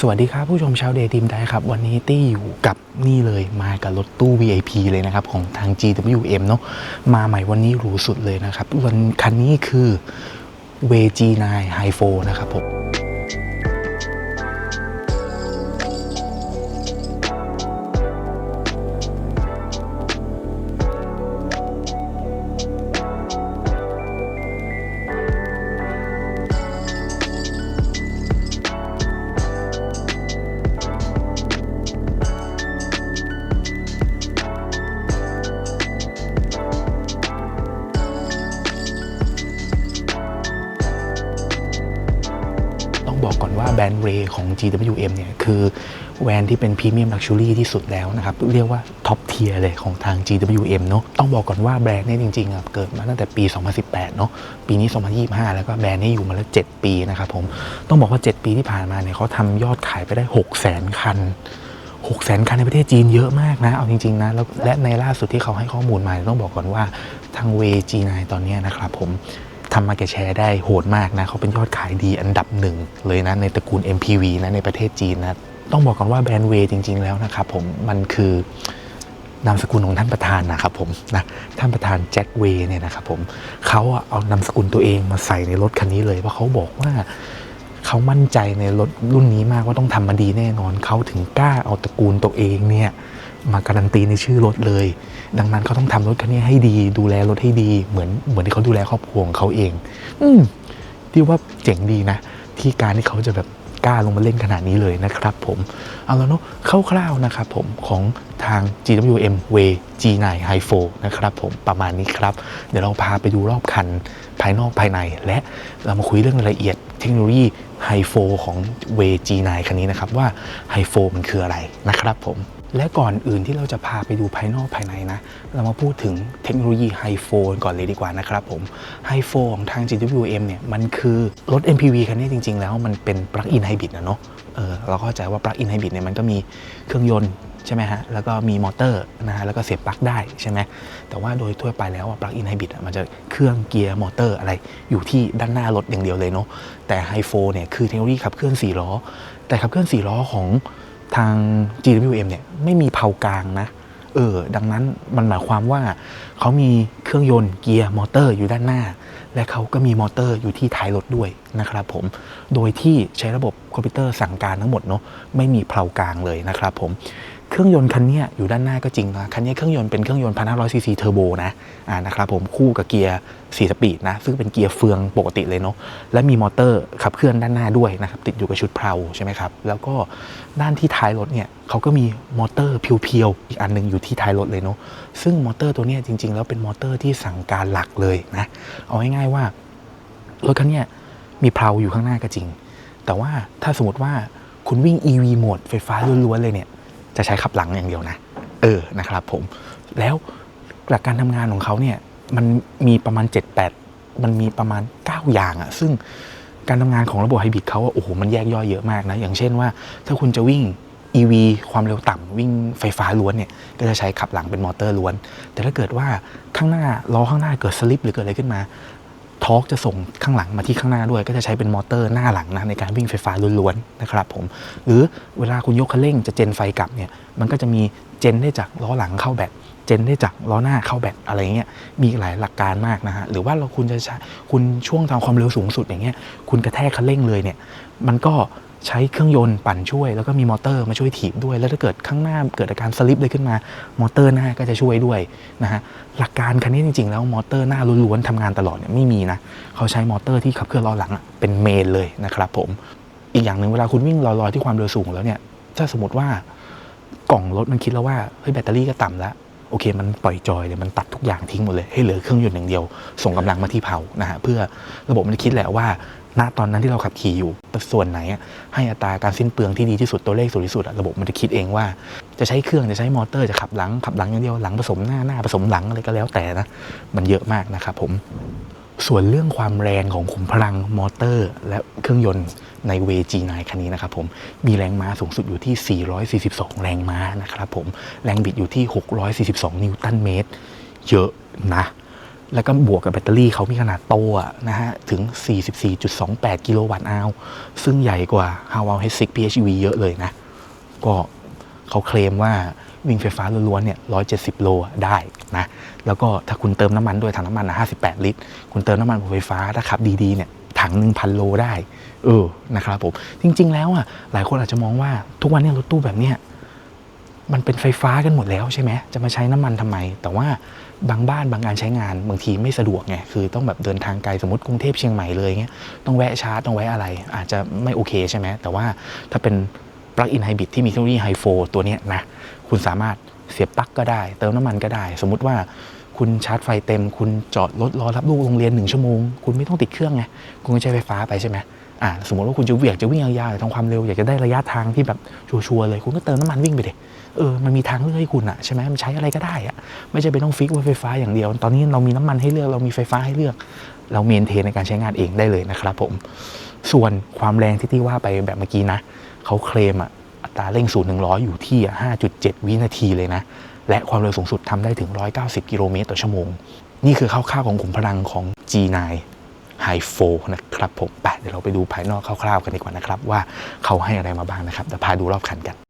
สวัสดีครับผู้ชมชาวเดย์ทีมได้ครับ วันนี้ตี้อยู่กับนี่เลยมากับรถตู้ VIP เลยนะครับ ของทาง GWM เนาะมาใหม่วันนี้หรูสุดเลยนะครับ วันคันนี้คือ VG9 High 4นะครับผม ที่เป็นพรีเมียมลักชัวรี่ที่สุดแล้วนะครับ เรียกว่าท็อปเทียร์เลยของทาง GWM เนาะต้องบอกก่อนว่าแบรนด์เนี่ยจริงๆเกิดมาตั้งแต่ปี 2018 เนาะปีนี้ 2025 แล้วก็แบรนด์นี้อยู่มาแล้ว 7 ปีนะครับผมต้องบอกว่า 7 ปีที่ผ่านมาเนี่ยเขาทำยอดขายไปได้ 600,000 คัน6 0 0 0 0คันในประเทศจีนเยอะมากนะ เอาจริง ๆ นะแล้วและในล่าสุดที่เขาให้ข้อมูลมา ต้องบอกก่อนว่าทางเวจีนตอนนี้นะครับผมทำมาเก็ตแชร์ได้โหดมากนะ เขาเป็นยอดขายดีอันดับหนึ่งเลยนะ ในตระกูล MPV นะ ในประเทศจีนนะ ต้องบอกก่อนว่าแบรนด์เวจริง ๆ แล้วนะครับผมมันคือนามสกุลของท่านประธานนะครับผมนะท่านประธานแจ็คเวย์เนี่ยนะครับผมเขาเอานามสกุลตัวเองมาใส่ในรถคันนี้เลยเพราะเขาบอกว่าเขามั่นใจในรถรุ่นนี้มากว่าต้องทำมาดีแน่นอนเขาถึงกล้าเอาตระกูลตัวเองเนี่ยมาการันตีในชื่อรถเลย ดังนั้นเขาต้องทำรถคันนี้ให้ดี ดูแลรถให้ดีเหมือนเหมือนที่เขาดูแลครอบครัวของเขาเอง อืมที่ว่าเจ๋งดีนะ ที่การที่เขาจะแบบ กล้าลงมาเล่นขนาดนี้เลยนะครับผมเอาแล้วเนาะคร่าวๆนะครับผมของทาง GWM Way G9 High 4นะครับผมประมาณนี้ครับ เดี๋ยวเราพาไปดูรอบคันภายนอกภายใน และเรามาคุยเรื่องรายละเอียดเทคโนโลยี High 4ของ Way G9 คันนี้นะครับว่า High 4มันคืออะไรนะครับผม และก่อนอื่นที่เราจะพาไปดูภายนอกภายในนะ เรามาพูดถึงเทคโนโลยี High 4ก่อนเลยดีกว่านะครับผม High 4ของทาง GWM เนี่ย มันคือรถ MPV คันนี้จริง ๆ แล้วมันเป็น plug-in hybrid นะเนาะเออเราก็เข้าใจว่า plug-in hybrid เนี่ยมันก็มีเครื่องยนต์ใช่ไหมฮะ แล้วก็มีมอเตอร์นะฮะ แล้วก็เสียบปลั๊กได้ใช่ไหม แต่ว่าโดยทั่วไปแล้วอะ plug-in hybrid อะมันจะเครื่องเกียร์มอเตอร์อะไรอยู่ที่ด้านหน้ารถอย่างเดียวเลยเนาะ แต่ High 4เนี่ยคือเทคโนโลยีขับเคลื่อน4ล้อ แต่ขับเคลื่อน4ล้อของ ทาง GWM เนี่ยไม่มีเพากลางนะ เออ ดังนั้นมันหมายความว่าเขามีเครื่องยนต์เกียร์มอเตอร์อยู่ด้านหน้า และเขาก็มีมอเตอร์อยู่ที่ท้ายรถด้วยนะครับผม โดยที่ใช้ระบบคอมพิวเตอร์สั่งการทั้งหมดเนาะไม่มีเพลากลางเลยนะครับผม เครื่องยนต์คันนี้อยู่ด้านหน้าก็จริงนะคันนี้เครื่องยนต์เป็นเครื่องยนต์1,500ซีซีเทอร์โบนะอ่านะครับผมคู่กับเกียร์4สปีดนะซึ่งเป็นเกียร์เฟืองปกติเลยเนาะและมีมอเตอร์ขับเคลื่อนด้านหน้าด้วยนะครับติดอยู่กับชุดเพลาใช่ไหมครับแล้วก็ด้านที่ท้ายรถเนี่ยเขาก็มีมอเตอร์เพียวๆอีกอันหนึงอยู่ที่ท้ายรถเลยเนาะซึ่งมอเตอร์ตัวนี้จริง ๆ แล้วเป็นมอเตอร์ที่สั่งการหลักเลยนะเอาง่ายๆว่ารถคันนี้มีเพลาอยู่ข้างหน้าก็จริง แต่ว่าถ้าสมมติว่าคุณวิ่ง EV โหมดไฟฟ้าล้วนๆเลยเนี่ย จะใช้ขับหลังอย่างเดียวนะ เออนะครับผมแล้วหลักการทำงานของเขาเนี่ยมันมีประมาณ 7-8 มันมีประมาณ 9 อย่างอะซึ่งการทำงานของระบบไฮบริดเขาโอ้โหมันแยกย่อยเยอะมากนะ อย่างเช่นว่าถ้าคุณจะวิ่ง EV ความเร็วต่ำวิ่งไฟฟ้าล้วนเนี่ยก็จะใช้ขับหลังเป็นมอเตอร์ล้วน แต่ถ้าเกิดว่าข้างหน้าล้อข้างหน้าเกิดสลิปหรือเกิดอะไรขึ้นมา ทอร์กจะส่งข้างหลังมาที่ข้างหน้าด้วย ก็จะใช้เป็นมอเตอร์หน้าหลังนะในการวิ่งไฟฟ้าล้วนๆนะครับผมหรือเวลาคุณยกคันเร่งจะเจนไฟกลับเนี่ยมันก็จะมีเจนได้จากล้อหลังเข้าแบตเจนได้จากล้อหน้าเข้าแบตอะไรเงี้ยมีหลายหลักการมากนะฮะหรือว่าเราคุณจะคุณช่วงทางความเร็วสูงสุดอย่างเงี้ยคุณกระแทกคันเร่งเลยเนี่ยมันก็ ใช้เครื่องยนต์ปั่นช่วย แล้วก็มีมอเตอร์มาช่วยถีบด้วย แล้วถ้าเกิดข้างหน้าเกิดอาการสลิปเลยขึ้นมา มอเตอร์หน้าก็จะช่วยด้วยนะฮะหลักการคันนี้จริงๆ แล้วมอเตอร์หน้าล้วนๆทำงานตลอดเนี่ยไม่มีนะเขาใช้มอเตอร์ที่ขับเคลื่อนล้อหลังเป็นเมนเลยนะครับผมอีกอย่างหนึ่งเวลาคุณวิ่งลอยๆที่ความเร็วสูงแล้วเนี่ยถ้าสมมติว่ากล่องรถมันคิดแล้วว่าเฮ้ยแบตเตอรี่ก็ต่ำแล้ว โอเค มันปล่อยจอยเลยมันตัดทุกอย่างทิ้งหมดเลย ให้เหลือเครื่องยนต์อย่างเดียว ส่งกำลังมาที่เผานะฮะเพื่อระบบมันจะคิดแหละว่าณตอนนั้นที่เราขับขี่อยู่ส่วนไหนอะให้อัตราการสิ้นเปลืองที่ดีที่สุดตัวเลขสูงที่สุดอะระบบมันจะคิดเองว่า จะใช้เครื่องจะใช้มอเตอร์จะขับหลังขับหลังอย่างเดียวหลังผสมหน้าหน้าผสมหลังอะไรก็แล้วแต่นะมันเยอะมากนะครับผม ส่วนเรื่องความแรงของขุมพลังมอเตอร์ และเครื่องยนต์ในเว G9 คันนี้นะครับผมมีแรงม้าสูงสุดอยู่ที่ 442 แรงม้านะครับผมแรงบิดอยู่ที่ 642 นิวตันเมตร เยอะนะ แล้วก็บวกกับแบตเตอรี่เขามีขนาดโตนะฮะ ถึง 44.28 กิโลวัตต์อาวซึ่งใหญ่กว่า h a w a l H6 PHEV เยอะเลยนะ ก็เขาเคลมว่า วิ่งไฟฟ้าล้วนๆเนี่ย170โลได้นะแล้วก็ถ้าคุณเติมน้ำมันด้วยถังน้ำมันนะ58ลิตร คุณเติมน้ำมันไฟฟ้าถ้าขับดีๆเนี่ยถัง1,000โลได้เออนะครับผมจริง ๆ แล้วอะหลายคนอาจจะมองว่าทุกวันนี้รถตู้แบบเนี้ยมันเป็นไฟฟ้ากันหมดแล้วใช่ไหมจะมาใช้น้ำมันทำไม แต่ว่าบางบ้านบางการใช้งานบางทีไม่สะดวกไงคือต้องแบบเดินทางไกลสมมติกรุงเทพเชียงใหม่เลยเงี้ยต้องแวะชาร์จต้องแวะอะไร อาจจะไม่โอเคใช่ไหมแต่ว่าถ้าเป็น plug-in hybrid ที่มีเทคโนโลยีไฮโฟตัวเนี้ยนะ คุณสามารถเสียบปลั๊กก็ได้ เติมน้ำมันก็ได้ สมมุติว่าคุณชาร์จไฟเต็ม คุณจอดรถรอรับลูกโรงเรียนหนึ่งชั่วโมง คุณไม่ต้องติดเครื่องไงคุณก็ใช้ไฟฟ้าไปใช่ไหมอ่าสมมติว่าคุณจะอยากจะวิ่งยาวๆอยากทำความเร็วอยากจะได้ระยะทางที่แบบชัวร์ๆเลย คุณก็เติมน้ำมันวิ่งไปเด็เออมันมีทางเลือกให้คุณอะใช่ไหมมันใช้อะไรก็ได้อะไม่ใช่เป็นต้องฟิกไว้ไฟฟ้าอย่างเดียว ตอนนี้เรามีน้ำมันให้เลือกเรามีไฟฟ้าให้เลือก เราเมนเทนในการใช้งานเองได้เลยนะครับผมส่วนความแรงที่ที่ว่าไปแบบเมื่อกี้นะเขาเคลมอะ ตราเร่งศูนย์หนึ่งร้อยอยู่ที่ 5.7 วินาทีเลยนะ และความเร็วสูงสุดทำได้ถึง 190 กิโลเมตรต่อชั่วโมง นี่คือคร่าวๆของขุมพลังของ G9 High 4นะครับผมไปเดี๋ยวเราไปดูภายนอกคร่าวๆกันดีกว่านะครับ ว่าเขาให้อะไรมาบ้างนะครับเดี๋ยวพาดูรอบคันกัน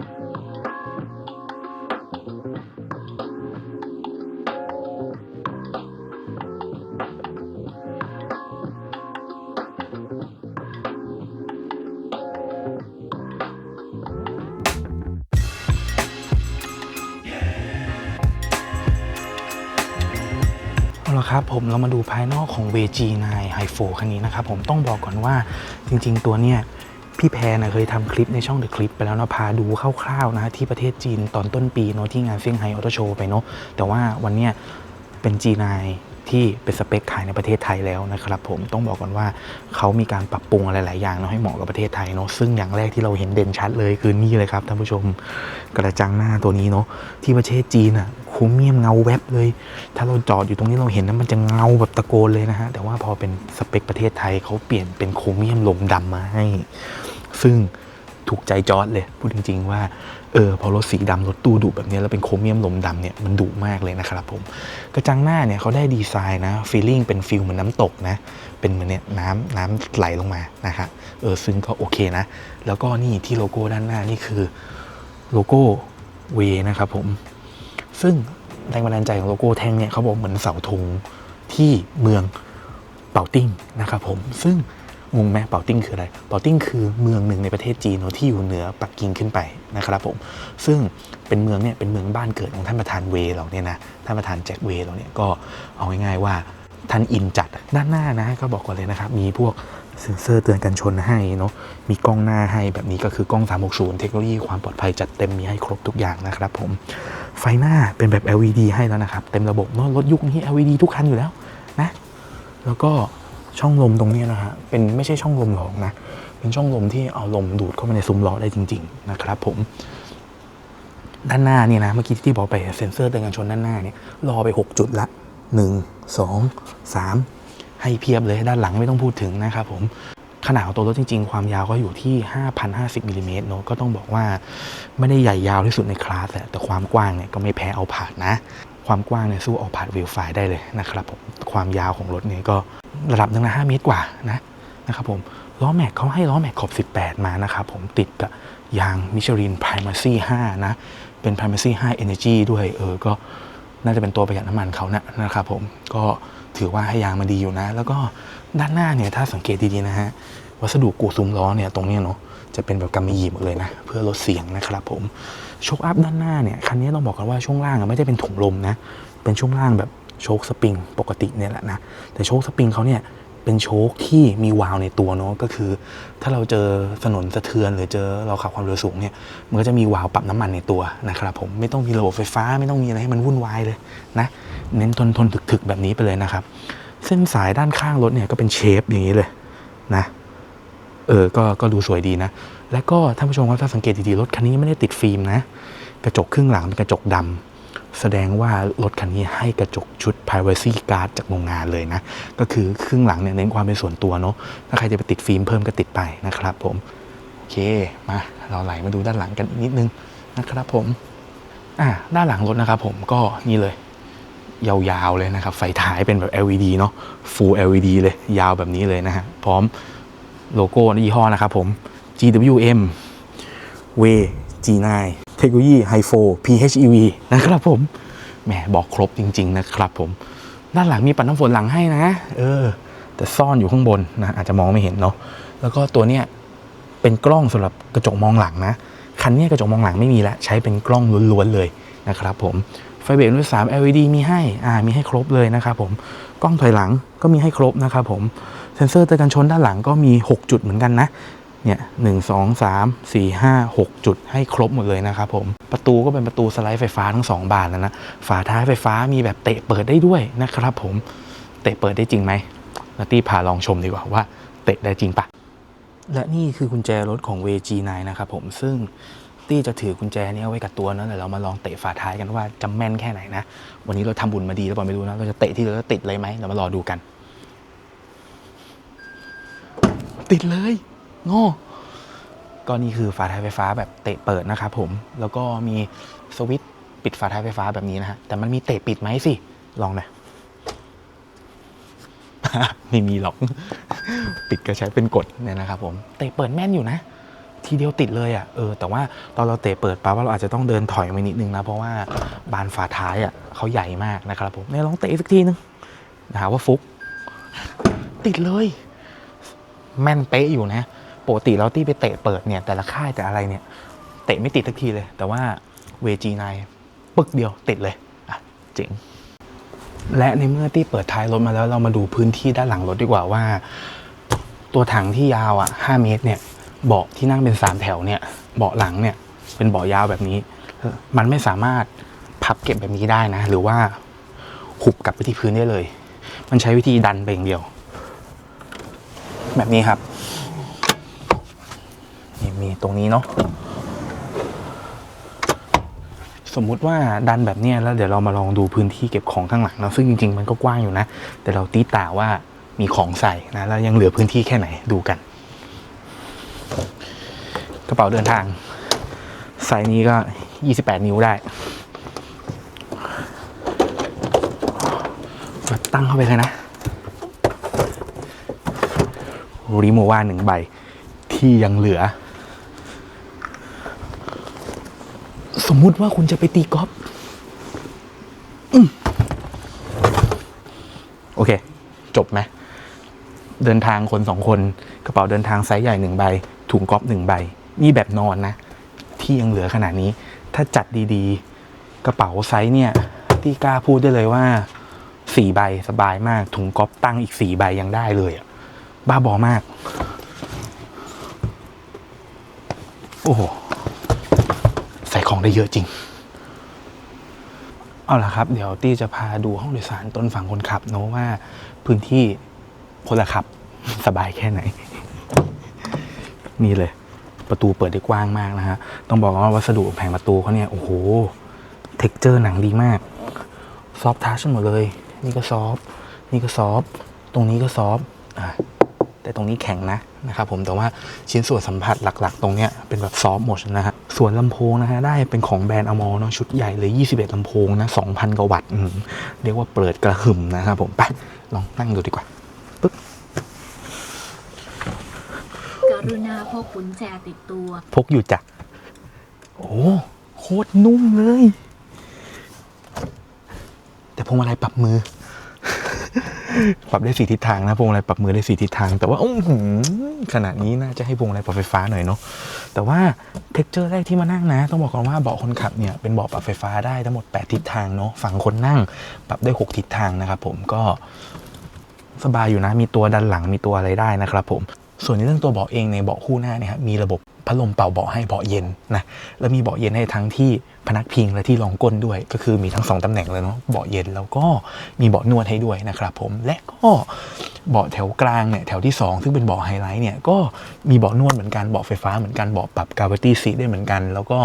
เรามาดูภายนอกของ VG9 High 4คันนี้นะครับผมต้องบอกก่อนว่าจริง ๆ ตัวเนี้ยพี่แพรนะเคยทำคลิปในช่อง The Clip ไปแล้วนะพาดูคร่าวๆนะที่ประเทศจีนตอนต้นปีเนาะที่งานเซี่ยงไฮ้ออโตโชว์ไปเนาะแต่ว่าวันเนี้ยเป็น G9 ที่เป็นสเปคขายในประเทศไทยแล้วนะครับผมต้องบอกก่อนว่าเขามีการปรับปรุงอะไรหลายอย่างเนาะให้เหมาะกับประเทศไทยเนาะซึ่งอย่างแรกที่เราเห็นเด่นชัดเลยคือนี่เลยครับท่านผู้ชมกระจังหน้าตัวนี้เนาะที่ประเทศจีนอะโครเมียมเงาแวบเลย ถ้าเราจอดอยู่ตรงนี้เราเห็นนะมันจะเงาแบบตะโกนเลยนะฮะแต่ว่าพอเป็นสเปคประเทศไทยเขาเปลี่ยนเป็นโครเมียมลมดำมาให้ ซึ่ง ถูกใจจอร์ดเลย พูดจริง ๆ ว่าเออพอรถสีดำรถตู้ดุแบบนี้แล้วเป็นโครเมียมลมดำเนี่ยมันดุมากเลยนะครับผม กระจังหน้าเนี่ยเขาได้ดีไซน์นะฟีลลิ่งเป็นฟิลเหมือนน้ำตกนะ เป็นเหมือนเนี่ยน้ำน้ำไหลลงมานะฮะเออซึ่งก็โอเคนะ แล้วก็นี่ที่โลโก้ด้านหน้านี่คือโลโก้เวนะครับผม ซึ่งแรงบันดาลใจของโลโก้แท่งเนี่ยเขาบอกเหมือนเสาธงที่เมืองเป่าติ้งนะครับผมซึ่ง งงไหมเป่าติ้งคืออะไร เป่าติ้งคือเมืองหนึ่งในประเทศจีนเนอะที่อยู่เหนือปักกิ่งขึ้นไปนะครับผม ซึ่งเป็นเมืองเนี่ยเป็นเมืองบ้านเกิดของท่านประธานเวเราเนี่ยนะ ท่านประธานแจ็คเวเราเนี่ยก็เอาง่ายๆว่าท่านอินจัดด้านหน้านะก็บอกก่อนเลยนะครับ มีพวกเซ็นเซอร์เตือนกันชนให้เนาะ มีกล้องหน้าให้แบบนี้ก็คือกล้อง 360 เทคโนโลยีความปลอดภัยจัดเต็มมีให้ครบทุกอย่างนะครับผม ไฟหน้าเป็นแบบ LED ให้แล้วนะครับ เต็มระบบเนอะรถยุคนี้ LED ทุกคันอยู่แล้วนะ แล้วก็ ช่องลมตรงนี้นะฮะเป็นไม่ใช่ช่องลมหรอกนะเป็นช่องลมที่เอาลมดูดเข้ามาในซุ้มล้อได้จริง ๆ นะครับผมด้านหน้าเนี่ยนะเมื่อกี้ที่บอกไปเซ็นเซอร์เตือนกันชนด้านหน้าเนี่ยรอไป 6 จุดละ 1 2 3 ให้เพียบเลยด้านหลังไม่ต้องพูดถึงนะครับผมขนาดของตัวรถจริง ๆ ความยาวก็อยู่ที่ 5,050มิลลิเมตรเนอะก็ต้องบอกว่าไม่ได้ใหญ่ยาวที่สุดในคลาสแหละแต่ความกว้างเนี่ยก็ไม่แพ้เอาผาดนะ ความกว้างเนี่ยสู้เอาผาดวิวไฟได้เลยนะครับผมความยาวของรถเนี่ยก็ ระดับหนึ่งนะ5เมตรกว่านะนะครับผมล้อแม็กเขาให้ล้อแม็กขอบ 18 มานะครับผมติดกับยางมิชลิน Primacy 5นะ เป็น Primacy 5 Energy ด้วยเออก็น่าจะเป็นตัวประหยัดน้ำมันเขานะนะครับผมก็ถือว่าให้ยางมาดีอยู่นะ แล้วก็ด้านหน้าเนี่ยถ้าสังเกตดีๆนะฮะวัสดุกูซุ้มล้อเนี่ยตรงนี้เนาะจะเป็นแบบกำมะหยี่หมดเลยนะ เพื่อลดเสียงนะครับผมโชคอัพด้านหน้าเนี่ยคันนี้ต้องบอกกันว่าช่วงล่างไม่ได้เป็นถุงลมนะเป็นช่วงล่างแบบ โชคสปริงปกติเนี่ยแหละนะ แต่โชคสปริงเขาเนี่ยเป็นโชคที่มีวาล์วในตัวเนาะก็คือ ถ้าเราเจอถนนสะเทือนหรือเจอเราขับความเร็วสูงเนี่ยมันก็จะมีวาล์วปรับน้ำมันในตัวนะครับผมไม่ต้องมีระบบไฟฟ้าไม่ต้องมีอะไรให้มันวุ่นวายเลยนะเน้นทนทนถึกๆแบบนี้ไปเลยนะครับ เส้นสายด้านข้างรถเนี่ยก็เป็นเชฟอย่างนี้เลยนะเออก็ก็ดูสวยดีนะ แล้วก็ท่านผู้ชมครับถ้าสังเกตดีๆรถคันนี้ไม่ได้ติดฟิล์มนะ กระจกครึ่งหลังเป็นกระจกดำ แสดงว่ารถคันนี้ให้กระจกชุด privacy guard จากโรงงานเลยนะ ก็คือครึ่งหลังเนี่ยเน้นความเป็นส่วนตัวเนาะถ้าใครจะไปติดฟิล์มเพิ่มก็ติดไปนะครับผม โอเคมาเราไหลมาดูด้านหลังกันอีกนิดนึงนะครับผมอ่าด้านหลังรถนะครับผมก็นี่เลยยาวๆเลยนะครับ ไฟท้ายเป็นแบบ LED เนาะ Full LED เลย ยาวแบบนี้เลยนะฮะ พร้อมโลโก้ยี่ห้อนะครับผม GWM w G9 เทคโนโลยีไฮโฟ PHEV นะครับผมแหมบอกครบจริง ๆ นะครับผม ด้านหลังมีปัดน้ำฝนหลังให้นะ เออ แต่ซ่อนอยู่ข้างบนนะอาจจะมองไม่เห็นเนาะแล้วก็ตัวเนี้ยเป็นกล้องสำหรับกระจกมองหลังนะ คันเนี้ยกระจกมองหลังไม่มีแล้ว ใช้เป็นกล้องล้วนๆเลยนะครับผมไฟเบรกรุ่น3 LED มีให้อ่ามีให้ครบเลยนะครับผมกล้องถอยหลังก็มีให้ครบนะครับผมเซ็นเซอร์เตือนกันชนด้านหลังก็มี 6 จุดเหมือนกันนะ เนี่ยหนึ่งสองสามสี่ห้าหกจุดให้ครบหมดเลยนะครับผมประตูก็เป็นประตูสไลด์ไฟฟ้าทั้งสองบานแล้วนะฝาท้ายไฟฟ้ามีแบบเตะเปิดได้ด้วยนะครับผมเตะเปิดได้จริงไหมนัตตี้พาลองชมดีกว่าว่าเตะได้จริงปะและนี่คือกุญแจรถของ VG9 นะครับผมซึ่งตี้จะถือกุญแจนี้เอาไว้กับตัวนะเดี๋ยวเรามาลองเตะฝาท้ายกันว่าจะแม่นแค่ไหนนะ วันนี้เราทำบุญมาดีแล้วเปล่าไม่รู้นะ เราจะเตะที่เราจะติดเลยไหมเรามารอดูกัน ติดเลย งก็นี่คือฝาท้ายไฟฟ้าแบบเตะเปิดนะครับผม แล้วก็มีสวิตช์ปิดฝาท้ายไฟฟ้าแบบนี้นะฮะ แต่มันมีเตะปิดไหมสิ ลองหน่อยไม่มีหรอก ปิดก็ใช้เป็นกดเนี่ยนะครับผม เตะเปิดแม่นอยู่นะ ทีเดียวติดเลยอะ เออ แต่ว่าตอนเราเตะเปิดปั๊บว่าเราอาจจะต้องเดินถอยไปนิดนึงนะ เพราะว่าบานฝาท้ายอะเขาใหญ่มากนะครับผมเนี่ยลองเตะสักทีนึงนะฮะว่าฟุก ติดเลย แม่นเป๊ะอยู่นะ ปกติเราที่ไปเตะเปิดเนี่ยแต่ละค่ายแต่อะไรเนี่ยเตะไม่ติดสักทีเลย แต่ว่าเวจีนปึกเดียวติดเลยอะเจ๋งและในเมื่อที่เปิดท้ายรถมาแล้วเรามาดูพื้นที่ด้านหลังรถดีกว่าว่า ตัวถังที่ยาวอะ 5 เมตรเนี่ยเบาะที่นั่งเป็น 3 แถวเนี่ยเบาะหลังเนี่ยเป็นเบาะยาวแบบนี้ มันไม่สามารถพับเก็บแบบนี้ได้นะ หรือว่าหุบกลับไปที่พื้นได้เลย มันใช้วิธีดันไปอย่างเดียว แบบนี้ครับ นี่มีตรงนี้เนาะสมมุติว่าดันแบบนี้แล้วเดี๋ยวเรามาลองดูพื้นที่เก็บของข้างหลังเนาะซึ่งจริง ๆ มันก็กว้างอยู่นะ แต่เราตีตาว่ามีของใส่นะแล้วยังเหลือพื้นที่แค่ไหนดูกัน กระเป๋าเดินทางไซส์นี้ก็ 28 นิ้วได้ ตั้งเข้าไปเลยนะรีโมว่าหนึ่งใบที่ยังเหลือ มมุติว่าคุณจะไปตีกอล์ฟโอเค จบไหม เดินทางคนสองคน กระเป๋าเดินทางไซส์ใหญ่หนึ่งใบ ถุงกอล์ฟหนึ่งใบ นี่แบบนอนนะ ที่ยังเหลือขนาดนี้ ถ้าจัดดีๆ กระเป๋าไซส์เนี่ย ที่กล้าพูดได้เลยว่าสี่ใบสบายมาก ถุงกอล์ฟตั้งอีกสี่ใบยังได้เลยอะบ้าบอมาก โอ้โห ของได้เยอะจริง เอาละครับ เดี๋ยวตี้จะพาดูห้องโดยสารต้นฝั่งคนขับเนอะว่าพื้นที่พลขับ สบายแค่ไหน นี่เลย ประตูเปิดได้กว้างมากนะฮะ ต้องบอกว่าวัสดุแผงประตูเขาเนี่ย โอ้โห เท็กเจอร์หนังดีมาก ซอฟทัชหมดเลย นี่ก็ซอฟนี่ก็ซอฟตรงนี้ก็ซอฟอะแต่ตรงนี้แข็งนะนะครับผมแต่ว่าชิ้นส่วนสัมผัสหลัก ๆ ตรงเนี้ยเป็นแบบซอฟหมดนะฮะ ส่วนลำโพงนะฮะได้เป็นของแบรนด์อมอเนาะชุดใหญ่เลย 21ลำโพงนะ 2,000 กว่าวัตต์อืมเรียกว่าเปิดกระหึ่มนะครับผม ไป ลองนั่งดูดีกว่ากรุณาพกกุญแจติดตัว พกอยู่จ้ะ โอ้โคตรนุ่มเลย แต่พวงมาลัยปรับมือ ปรับได้สีทิศทางนะพวงมาลัยปรับมือได้สีทิศทาง แต่ว่าอื้ขนาดนี้น่าจะให้พวงมาลัยปรับไฟฟ้าหน่อยเนาะแต่ว่าเท็กเจอร์แรกที่มานั่งนะ ต้องบอกก่อนว่าเบาะคนขับเนี่ยเป็นเบาะปรับไฟฟ้าได้ทั้งหมด 8 ทิศทางเนาะฝั่งคนนั่ง ปรับได้ 6 ทิศทางนะครับผมก็สบายอยู่นะมีตัวดันหลังมีตัวอะไรได้นะครับผม ส่วนในเรื่องตัวเบาะเองในเบาะคู่หน้าเนี่ยครับมีระบบพัดลมเป่าเบาะให้เบาะเย็นนะแล้วมีเบาะเย็นให้ทั้งที่พนักพิงและที่รองก้นด้วย ก็คือมีทั้งสองตำแหน่งเลยเนาะเบาะเย็นแล้วก็มีเบาะนวดให้ด้วยนะครับผมและก็เบาะแถวกลางเนี่ยแถวที่สองซึ่งเป็นเบาะไฮไลท์เนี่ยก็มีเบาะนวดเหมือนกันเบาะไฟฟ้าเหมือนกันเบาะปรับกา v ตี้ซีได้เหมือนกัน แล้วก็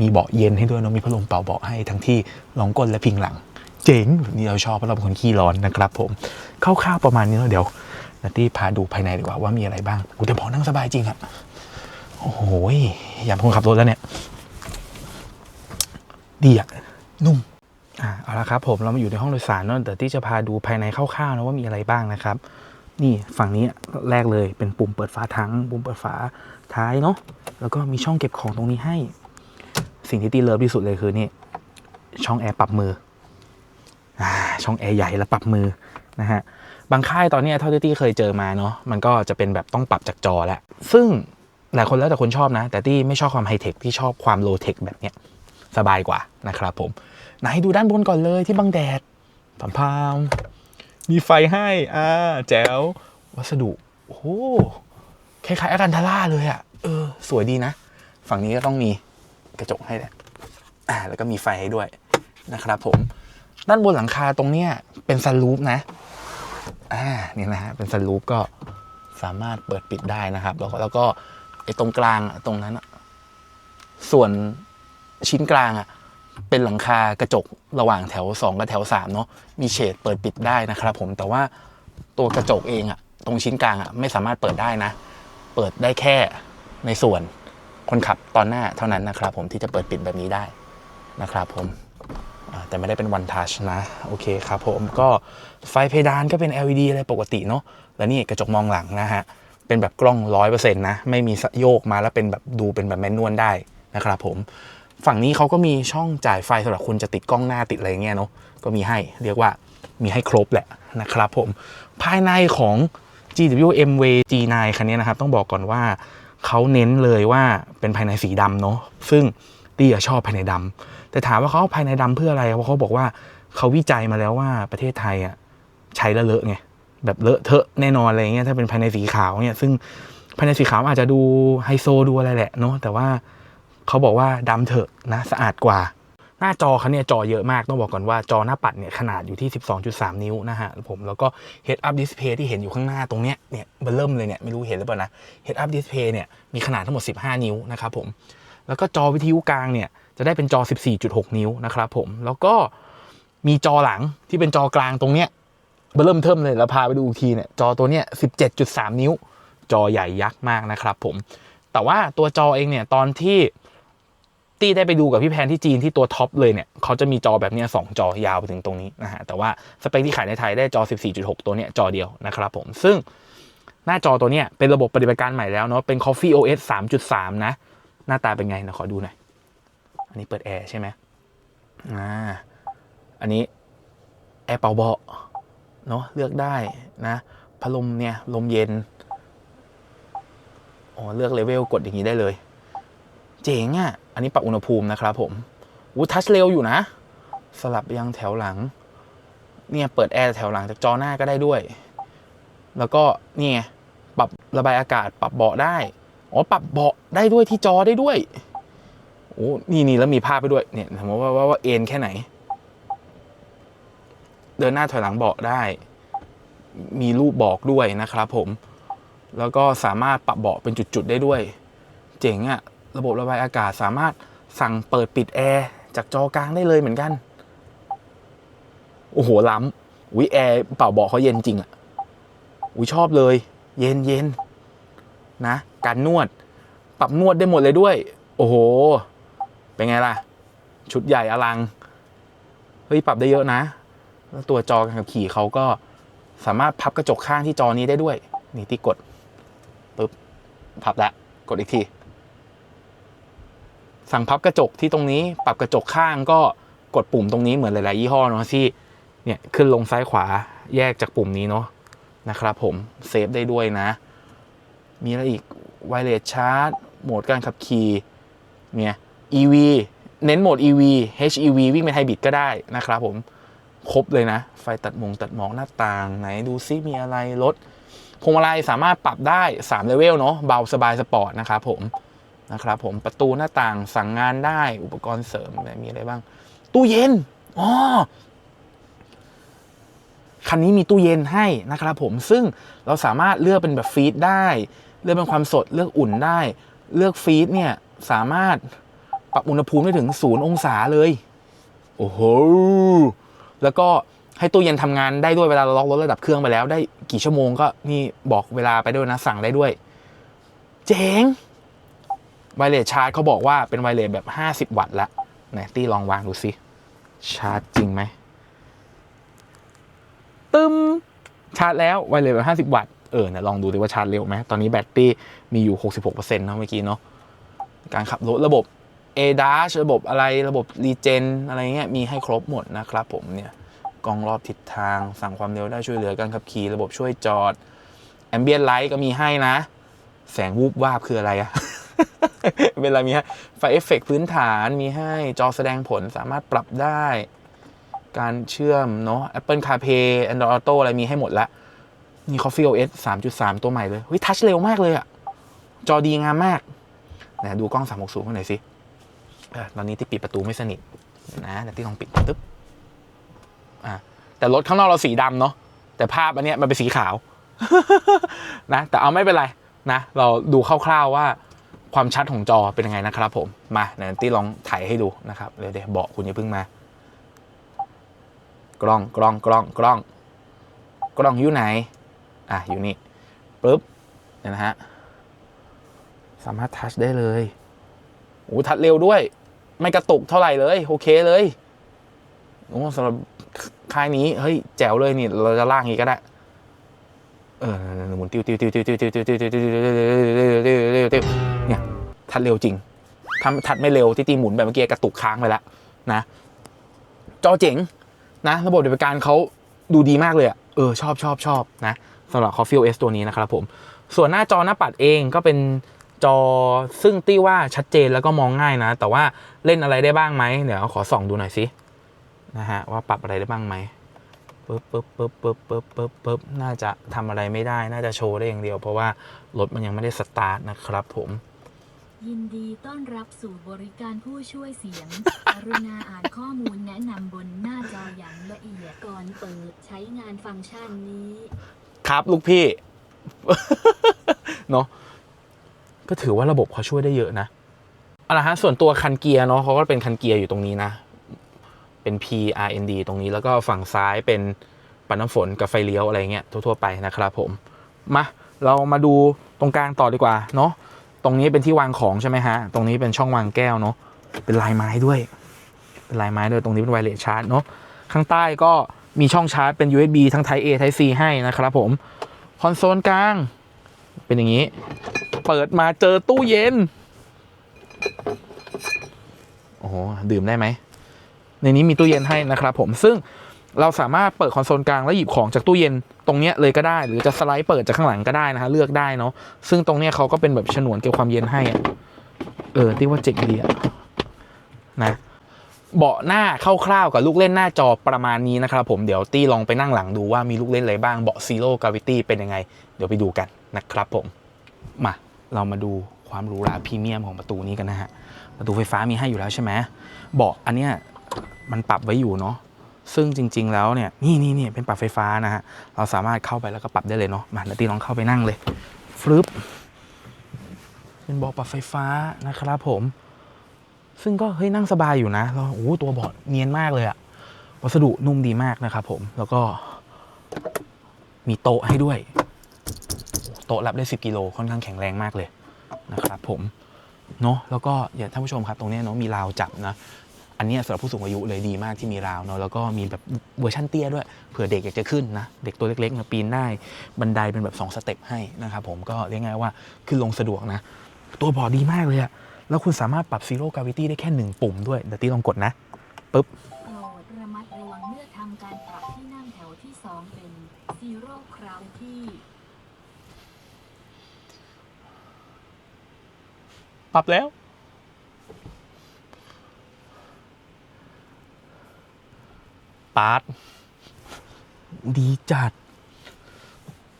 มีเบาะเย็นให้ด้วยเนาะมีพัดลมเป่าเบาะให้ทั้งที่รองก้นและพิงหลัง เจ๋งแบบนี้เราชอบเพราะเราเป็นคนขี้ร้อนนะครับผมคร่าวๆประมาณนี้แล้วเดี๋ยว นัตตี้พาดูภายในดีกว่าว่ามีอะไรบ้างกูแต่พอนั่งสบายจริงอะโอ้โหอย่ากเป็นคนขับรถแล้วเนี่ย ดีอะนุ่มอ่าเอาละครับผมเรามาอยู่ในห้องโดยสารเนอะแต่ที่จะพาดูภายในคร่าวๆนะว่ามีอะไรบ้างนะครับ นี่ฝั่งนี้แรกเลยเป็นปุ่มเปิดฝาถัง ปุ่มเปิดฝาท้ายเนาะแล้วก็มีช่องเก็บของตรงนี้ให้ สิ่งที่ตีเลิฟที่สุดเลยคือนี่ช่องแอร์ปรับมืออ่าช่องแอร์ใหญ่แล้วปรับมือนะฮะ บางค่ายตอนนี้เท่าที่ตี้เคยเจอมาเนาะมันก็จะเป็นแบบต้องปรับจากจอแล้วซึ่งหลายคนแล้วแต่คนชอบนะ แต่ตี้ไม่ชอบความไฮเทคที่ชอบความโลเทคแบบเนี้ยสบายกว่านะครับผมไหนดูด้านบนก่อนเลยที่บังแดดพามพามมีไฟให้อ่าแจ๋ววัสดุโอ้คล้ายๆอากันทาร่าเลยอะ่ะเออ สวยดีนะ ฝั่งนี้ก็ต้องมีกระจกให้แหละอ่าแล้วก็มีไฟให้ด้วยนะครับผมด้านบนหลังคาตรงเนี้ยเป็นซันรูฟนะ อ่านี่นะฮะเป็นซันรูฟก็สามารถเปิดปิดได้นะครับ แล้วก็แล้วก็ไอ้ตรงกลางตรงนั้นส่วนชิ้นกลางอะเป็นหลังคากระจกระหว่างแถว 2 กับแถว 3 เนาะมีเฉดเปิดปิดได้นะครับผมแต่ว่าตัวกระจกเองอะตรงชิ้นกลางอะไม่สามารถเปิดได้นะ เปิดได้แค่ในส่วนคนขับตอนหน้าเท่านั้นนะครับผมที่จะเปิดปิดแบบนี้ได้นะครับผม แต่ไม่ได้เป็น one touch นะ โอเคครับผมก็ไฟเพดานก็เป็น LED อะไรปกติเนาะแล้วนี่กระจกมองหลังนะฮะ เป็นแบบกล้อง 100%นะ ไม่มีโยกมาแล้วเป็นแบบดูเป็นแบบแมนนวลได้นะครับผมฝั่งนี้เขาก็มีช่องจ่ายไฟสำหรับคุณจะติดกล้องหน้าติดอะไรเงี้ยเนาะก็มีให้เรียกว่ามีให้ครบแหละนะครับผมภายในของ GWM w G9 คันนี้นะครับ ต้องบอกก่อนว่าเขาเน้นเลยว่าเป็นภายในสีดำเนาะซึ่งตี้ชอบภายในดำ แต่ถามว่าเขาเอาภายในดำเพื่ออะไรเพราะเขาบอกว่าเขาวิจัยมาแล้วว่าประเทศไทยอะใช้แล้วเลอะไงแบบเลอะเทอะแน่นอนอะไรเงี้ยถ้าเป็นภายในสีขาวเนี่ยซึ่งภายในสีขาวอาจจะดูไฮโซดูอะไรแหละเนาะแต่ว่าเขาบอกว่าดำเถอะนะสะอาดกว่า หน้าจอเขาเนี่ยจอเยอะมากต้องบอกก่อนว่าจอหน้าปัดเนี่ยขนาดอยู่ที่ 12.3 นิ้วนะฮะผมแล้วก็ Head Up Display ที่เห็นอยู่ข้างหน้าตรงเนี้ยเนี่ยเบลเริ่มเลยเนี่ยไม่รู้เห็นหรือเปล่านะ Head Up Display เนี่ยมีขนาดทั้งหมด 15 นิ้วนะครับผมแล้วก็จอวิทยุกลางเนี่ย จะได้เป็นจอ 14.6 นิ้วนะครับผมแล้วก็มีจอหลังที่เป็นจอกลางตรงเนี้ยเบลเริ่มเทิมเลยแล้วพาไปดูอีกทีเนี่ยจอตัวเนี้ย 17.3 นิ้ว จอใหญ่ยักษ์มากนะครับผมแต่ว่าตัวจอเองเนี่ยตอนที่ตี้ได้ไปดูกับพี่แพนที่จีนที่ตัวท็อปเลยเนี่ยเขาจะมีจอแบบเนี้ยสองจอยาวไปถึงตรงนี้นะฮะแต่ว่าสเปคที่ขายในไทยได้จอ 14.6 ตัวเนี้ยจอเดียวนะครับผมซึ่งหน้าจอตัวเนี้ยเป็นระบบปฏิบัติการใหม่แล้วเนาะเป็น Coffee OS 3.3 นะ หน้าตาเป็นไงนะขอดูหน่อย อันนี้เปิดแอร์ใช่ไหมอ่าอันนี้แอร์เป่าเบาะเนาะเลือกได้นะพัดลมเนี่ยลมเย็นอ๋อเลือกเลเวลกดอย่างนี้ได้เลย เจ๋งอะ อันนี้ปรับอุณหภูมินะครับผมอู้ทัชเร็วอยู่นะ สลับยังแถวหลัง เนี่ยเปิดแอร์แถวหลังจากจอหน้าก็ได้ด้วย แล้วก็เนี่ไงปรับระบายอากาศปรับเบาะได้ อ๋อ ปรับเบาะได้ด้วยที่จอได้ด้วย โอ้นี่นี่แล้วมีภาพไปด้วยเนี่ยสมมติว่าว่าว่าเอ็นแค่ไหน เดินหน้าถอยหลังเบาะได้ มีรูปบอกด้วยนะครับผม แล้วก็สามารถปรับเบาะเป็นจุดๆได้ด้วย เจ๋งอะระบบระบายอากาศสามารถสั่งเปิดปิดแอร์จากจอกลางได้เลยเหมือนกัน โอ้โห ล้ำวิแอร์เป่าเบาะเขาเย็นจริงอะอุ้ยชอบเลย เย็นเย็นนะ การนวด ปรับนวดได้หมดเลยด้วย โอ้โห เป็นไงล่ะ ชุดใหญ่อลัง เฮ้ย ปรับได้เยอะนะ แล้วตัวจอการขับขี่เขาก็สามารถพับกระจกข้างที่จอนี้ได้ด้วย นี่ที่กดปึ๊บพับแล้วกดอีกที สั่งพับกระจกที่ตรงนี้ ปรับกระจกข้างก็กดปุ่มตรงนี้เหมือนหลาย ๆ ยี่ห้อเนาะที่เนี่ยขึ้นลงซ้ายขวาแยกจากปุ่มนี้เนาะนะครับผมเซฟได้ด้วยนะ มีอะไรอีกไวเลสชาร์จโหมดการขับขี่เนี่ย EV เน้นโหมด EV HEV วิ่งเป็นไฮบริดก็ได้นะครับผม ครบเลยนะ ไฟตัดมงตัดหมอกหน้าต่างไหนดูซิมีอะไรรถพวงมาลัยสามารถปรับได้3เลเวลเนาะเบาสบายสปอร์ตนะครับผมนะครับผมประตูหน้าต่างสั่งงานได้อุปกรณ์เสริมมีอะไรบ้าง ตู้เย็นอ๋อคันนี้มีตู้เย็นให้นะครับผมซึ่งเราสามารถเลือกเป็นแบบฟีดได้ เลือกเป็นความสดเลือกอุ่นได้ เลือกฟีดเนี่ยสามารถ ปรับอุณหภูมิได้ถึงศูนย์องศาเลย โอ้โห แล้วก็ให้ตู้เย็นทำงานได้ด้วยเวลาเราล็อกรถระดับเครื่องไปแล้ว ได้กี่ชั่วโมงก็นี่บอกเวลาไปด้วยนะสั่งได้ด้วย เจ๋งไวเลสชาร์จเขาบอกว่าเป็นไวเลสแบบ 50 วัตต์ละไหนตี้ลองวางดูสิชาร์จจริงไหมตึมชาร์จแล้วไวเลสห้าสิบวัตต์เออเนี่ยลองดูดิว่าชาร์จเร็วไหมตอนนี้แบตเตอรี่มีอยู่ 66%เนาะเมื่อกี้เนาะการขับรถระบบ ADAS ระบบอะไรระบบรีเจนอะไรเงี้ยมีให้ครบหมดนะครับผมเนี่ยกล้องรอบทิศทางสั่งความเร็วได้ช่วยเหลือการขับขี่ระบบช่วยจอดแอมเบียนไลท์ก็มีให้นะ แสงวูบวาบคืออะไรอะเป็นอะไรมีให้ไฟเอฟเฟกพื้นฐานมีให้จอแสดงผลสามารถปรับได้ การเชื่อมเนาะ Apple CarPlay Android Auto อะไรมีให้หมดละนี่ Coffee OS 3.3 ตัวใหม่เลยเฮ้ยทัชเร็วมากเลยอะจอดีงามมากไหนดูกล้อง 360ข้างไหนอยสิ ออตอนนี้ที่ปิดประตูไม่สนิทนะแต่ที่ลองปิดตึ๊บอะแต่รถข้างนอกเราสีดำเนาะแต่ภาพอันเนี้ยมันเป็นสีขาว นะแต่เอาไม่เป็นไรนะ เราดูคร่าวๆว่าความชัดของจอเป็นยังไงนะครับผมมาเดี๋ยวตี้ลองถ่ายให้ดูนะครับเดี๋ยวเดี๋ยวเบาะคุณอย่าเพิ่งมา กล้องกล้องกล้องกล้อง กล้องอยู่ไหน อะอยู่นี่ปุ๊บเนี่ยนะฮะสามารถทัชได้เลยโอ้ทัชเร็วด้วย ไม่กระตุกเท่าไหร่เลย โอเคเลยโอ้สำหรับค่ายนี้ เฮ้ย แจ๋วเลยนี่ เราจะล่างอีกก็ได้ เออหมุนติ้วติ้วติ้วติ้วติ้วติ้วติ้วติ้วติ้วติ้วติ้วติ้วติ้วเนี่ยทัดเร็วจริงทำทัดไม่เร็วที่ตีหมุนแบบเมื่อกี้กระตุกค้างไปแล้วนะ จอเจ๋งนะ ระบบปฏิบัติการเขาดูดีมากเลยอะ เออ ชอบชอบชอบนะสำหรับ Coffee OS ตัวนี้นะครับผม ส่วนหน้าจอหน้าปัดเองก็เป็น จอซึ่งตี้ว่าชัดเจนแล้วก็มองง่ายนะ แต่ว่าเล่นอะไรได้บ้างไหมเดี๋ยวขอส่องดูหน่อยสินะฮะว่าปรับอะไรได้บ้างไหมปึ๊บปึ๊บปึ๊บปึ๊บปึ๊บปึ๊บปึ๊บน่าจะทำอะไรไม่ได้ น่าจะโชว์ได้อย่างเดียว เพราะว่ารถมันยังไม่ได้สตาร์ทนะครับผม ยินดีต้อนรับสู่บริการผู้ช่วยเสียงกรุณาอ่านข้อมูลแนะนำบนหน้าจออย่างละเอียดก่อนเปิดใช้งานฟังก์ชันนี้ ครับลูกพี่ เนาะ ก็ถือว่าระบบเขาช่วยได้เยอะนะเอาละฮะส่วนตัวคันเกียร์เนาะเขาก็เป็นคันเกียร์อยู่ตรงนี้นะ เป็น P R N D ตรงนี้แล้วก็ฝั่งซ้ายเป็นปัดน้ำฝนกับไฟเลี้ยวอะไรเงี้ยทั่วๆไปนะครับผมมาเรามาดูตรงกลางต่อดีกว่าเนาะตรงนี้เป็นที่วางของใช่ไหมฮะ ตรงนี้เป็นช่องวางแก้วเนาะเป็นลายไม้ด้วย เป็นลายไม้ด้วยตรงนี้เป็นไวเลสชาร์จเนาะข้างใต้ก็มีช่องชาร์จเป็น USB ทั้ง Type A Type C ให้นะครับผมคอนโซลกลาง เป็นอย่างนี้ เปิดมาเจอตู้เย็น โอ้โห ดื่มได้ไหม ในนี้มีตู้เย็นให้นะครับผม ซึ่งเราสามารถเปิดคอนโซลกลางแล้วหยิบของจากตู้เย็นตรงเนี้ยเลยก็ได้ หรือจะสไลด์เปิดจากข้างหลังก็ได้นะฮะ เลือกได้เนาะ ซึ่งตรงเนี้ยเขาก็เป็นแบบฉนวนเก็บความเย็นให้อเออที่ว่าเจ๋งดีอะนะเบาะหน้าคร่าวๆกับลูกเล่นหน้าจอประมาณนี้นะครับผมเดี๋ยวตี้ลองไปนั่งหลังดูว่ามีลูกเล่นอะไรบ้างเบาะ Zero Gravity เป็นยังไง เดี๋ยวไปดูกัน นะครับผม มาเรามาดูความหรูหราพรีเมียมของประตูนี้กันนะฮะ ประตูไฟฟ้ามีให้อยู่แล้วใช่ไหมเบาะอันเนี้ยมันปรับไว้อยู่เนาะซึ่งจริง ๆ แล้วเนี่ยนี่นี่นี่เป็นปรับไฟฟ้านะฮะเราสามารถเข้าไปแล้วก็ปรับได้เลยเนาะมาเดี๋ยวตีลองเข้าไปนั่งเลยฟลึบเป็นเบาะปรับไฟฟ้านะครับผม ซึ่งก็เฮ้ยนั่งสบายอยู่นะแล้วโอ้ตัวเบาะเนียนมากเลยอะวัสดุนุ่มดีมากนะครับผมแล้วก็มีโต๊ะให้ด้วย โต๊ะรับได้ 10 กิโลค่อนข้างแข็งแรงมากเลยนะครับผมเนาะแล้วก็อย่าท่านผู้ชมครับตรงนี้เนาะมีราวจับนะอันนี้สำหรับผู้สูงอายุเลยดีมากที่มีราวเนาะแล้วก็มีแบบเวอร์ชันเตี้ยด้วยเผื่อเด็กอยากจะขึ้นนะเด็กตัวเล็กๆมาปีนได้บันไดเป็นแบบ 2 สเต็ปให้นะครับผมก็เรียกง่ายว่าขึ้นลงสะดวกนะ ตัวบอร์ดดีมากเลยอะแล้วคุณสามารถปรับ Zero Gravity ได้แค่ 1 ปุ่มด้วยเดี๋ยวตีลองกดนะปุ๊บ ปรับแล้ว ปาร์ตดีจัด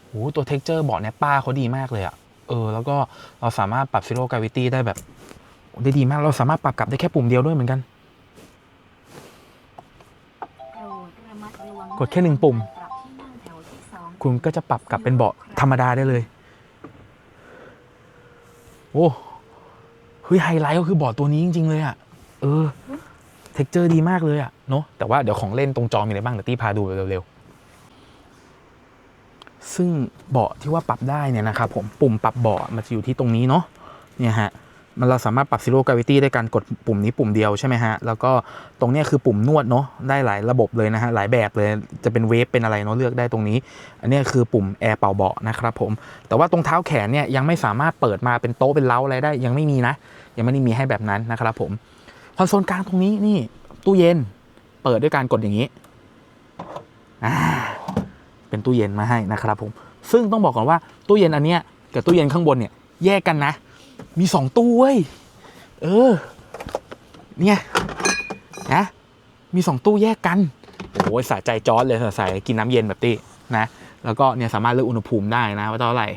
โหตัวเท็กเจอร์เบาะเนี่ยป้าเขาดีมากเลยอะเออ แล้วก็เราสามารถปรับ Zero Gravity ได้แบบ ได้ดีมาก เราสามารถปรับกลับได้แค่ปุ่มเดียวด้วยเหมือนกัน กดแค่หนึ่งปุ่ม คุณก็จะปรับกลับเป็นเบาะธรรมดาได้เลย โอ้ ฮ้ยไฮไลท์ก็คือเบาะตัวนี้จริง ๆ เลยอะเออเท็กเจอร์ดีมากเลยอะเนาะแต่ว่าเดี๋ยวของเล่นตรงจอมีอะไรบ้างเดี๋ยวตี้พาดูเร็วๆซึ่งเบาะที่ว่าปรับได้เนี่ยนะครับผมปุ่มปรับเบาะมันจะอยู่ที่ตรงนี้เนาะเนี่ยฮะมันเราสามารถปรับ zero gravity ได้การกดปุ่มนี้ปุ่มเดียวใช่ไหมฮะ แล้วก็ตรงนี้คือปุ่มนวดเนาะได้หลายระบบเลยนะฮะ หลายแบบเลยจะเป็นเวฟเป็นอะไรเนาะเลือกได้ตรงนี้ อันนี้คือปุ่มแอร์เป่าเบาะนะครับผม แต่ว่าตรงเท้าแขนเนี่ยยังไม่สามารถเปิดมาเป็นโต๊ะเป็นเล้าอะไรได้ยังไม่มีนะ ยังไม่ได้มีให้แบบนั้นนะครับผมคอนโซลกลางตรงนี้นี่ตู้เย็นเปิดด้วยการกดอย่างนี้อ่าเป็นตู้เย็นมาให้นะครับผม ซึ่งต้องบอกก่อนว่าตู้เย็นอันเนี้ยกับตู้เย็นข้างบนเนี่ยแยกกันนะ มีสองตู้เว้ย เออ เนี่ยนะ มีสองตู้แยกกัน โอ้ยสะใจจอร์ดเลยใส่กินน้ำเย็นแบบนี้นะ แล้วก็เนี่ยสามารถเลือกอุณหภูมิได้นะว่าเท่าไหร่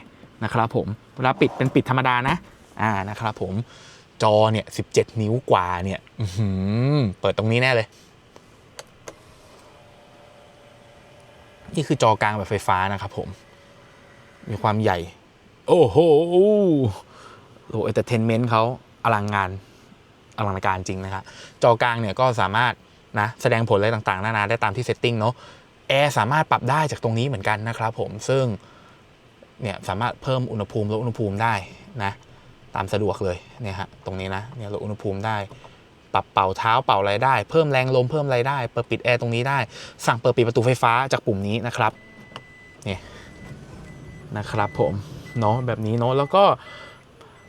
นะครับผม เวลาปิดเป็นปิดธรรมดานะ อ่านะครับผม จอเนี่ย17นิ้วกว่าเนี่ยเปิดตรงนี้แน่เลย นี่คือจอกลางแบบไฟฟ้านะครับผม มีความใหญ่ โอ้โหโอ้โหเอเตอร์เทนเมนต์เขาอลังงานอลังการจริงนะครับจอกลางเนี่ยก็สามารถนะแสดงผลอะไรต่างๆ นานาได้ตามที่เซตติ้งเนาะแอร์สามารถปรับได้จากตรงนี้เหมือนกันนะครับผมซึ่งเนี่ยสามารถเพิ่มอุณหภูมิลดอุณหภูมิได้นะ ตามสะดวกเลยเนี่ยฮะตรงนี้นะเนี่ยลดอุณหภูมิได้ ปรับเป่าเท้าเป่าอะไรได้ เพิ่มแรงลมเพิ่มอะไรได้ เปิดปิดแอร์ตรงนี้ได้ สั่งเปิดปิดประตูไฟฟ้าจากปุ่มนี้นะครับนี่นะครับผมเนาะแบบนี้เนาะแล้วก็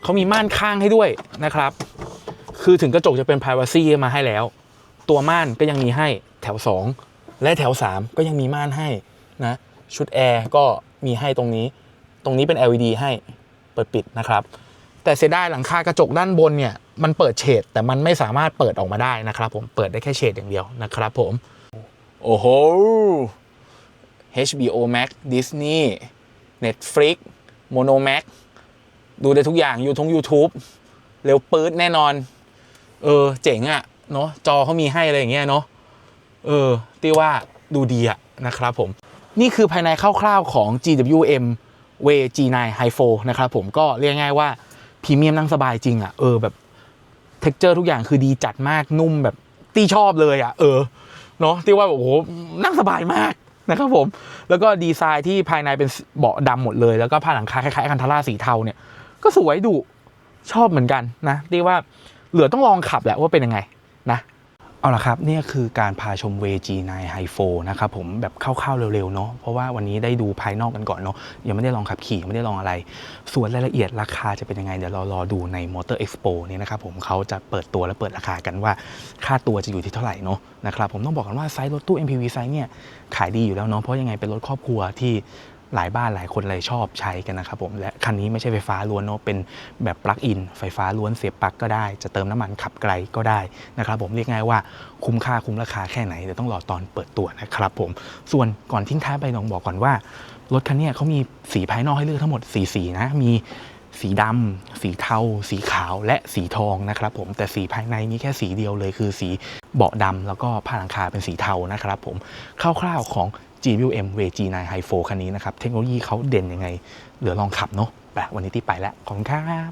เขามีม่านข้างให้ด้วยนะครับ คือถึงกระจกจะเป็น privacy มาให้แล้ว ตัวม่านก็ยังมีให้แถว 2 และแถว 3 ก็ยังมีม่านให้นะชุดแอร์ก็มีให้ตรงนี้ ตรงนี้เป็น LED ให้เปิดปิดนะครับ แต่เสียดายหลังคากระจกด้านบนเนี่ยมันเปิดเฉดแต่มันไม่สามารถเปิดออกมาได้นะครับผมเปิดได้แค่เฉดอย่างเดียวนะครับผม โอ้โห HBO Max Disney Netflix Mono Max ดูได้ทุกอย่างยูทง YouTube เร็วปื๊ดแน่นอน เออ เจ๋งอะ่ะเนาะจอเขามีให้อะไรอย่างเงี้ยเนาะเออที่ว่าดูดีอะนะครับผม นี่คือภายในคร่าวๆของ GWM w G9 High 4นะครับผมก็เรียกง่ายว่า พรีเมียมนั่งสบายจริงอะ่ะเออแบบเท็กเจอร์ทุกอย่างคือดีจัดมากนุ่มแบบตีชอบเลยอะ่ะ เออเนาะที่ว่าแบบโอ้โหนั่งสบายมากนะครับผม แล้วก็ดีไซน์ที่ภายในเป็นเบาะดำหมดเลย แล้วก็ผ้าหลังคาคล้ายๆคันทาร่าสีเทาเนี่ย ก็สวยดุชอบเหมือนกันนะที่ว่าเหลือต้องลองขับแหละว่าเป็นยังไงนะ เอาละครับเนี่ยคือการพาชมเว G9 High 4นะครับผมแบบคร่าวๆเร็วๆเนาะเพราะว่าวันนี้ได้ดูภายนอกกันก่อนเนาะยังไม่ได้ลองขับขี่ยังไม่ได้ลองอะไร ส่วนรายละเอียดราคาจะเป็นยังไง เดี๋ยวเรารอดูใน Motor Expo เนี่ยนะครับผมเขาจะเปิดตัวและเปิดราคากันว่า ค่าตัวจะอยู่ที่เท่าไหร่เนาะนะครับผมต้องบอกกันว่าไซส์รถตู้ MPV ไซส์เนี่ยขายดีอยู่แล้วเนาะเพราะยังไงเป็นรถครอบครัวที่ หลายบ้านหลายคนเลยชอบใช้กันนะครับผมและคันนี้ไม่ใช่ไฟฟ้าล้วนเนาะเป็นแบบปลั๊กอินไฟฟ้าล้วนเสียบปลั๊กก็ได้ จะเติมน้ำมันขับไกลก็ได้นะครับผมเรียกง่ายว่าคุ้มค่าคุ้มราคาแค่ไหนเดี๋ยวต้องรอตอนเปิดตัวนะครับผมส่วนก่อนทิ้งท้ายไปน้องบอกก่อนว่ารถคันนี้เขามีสีภายนอกให้เลือกทั้งหมดสีสีนะมีสีดำ สีเทา สีขาว และสีทองนะครับผม แต่สีภายในมีแค่สีเดียวเลยคือสีเบาะดำแล้วก็ผ้าหลังคาเป็นสีเทานะครับผม คร่าวๆของ GWM VG9 High 4คันนี้นะครับ เทคโนโลยีเขาเด่นยังไง เหลือลองขับเนาะ ไปวันนี้ที่ไปแล้ว ขอบคุณครับ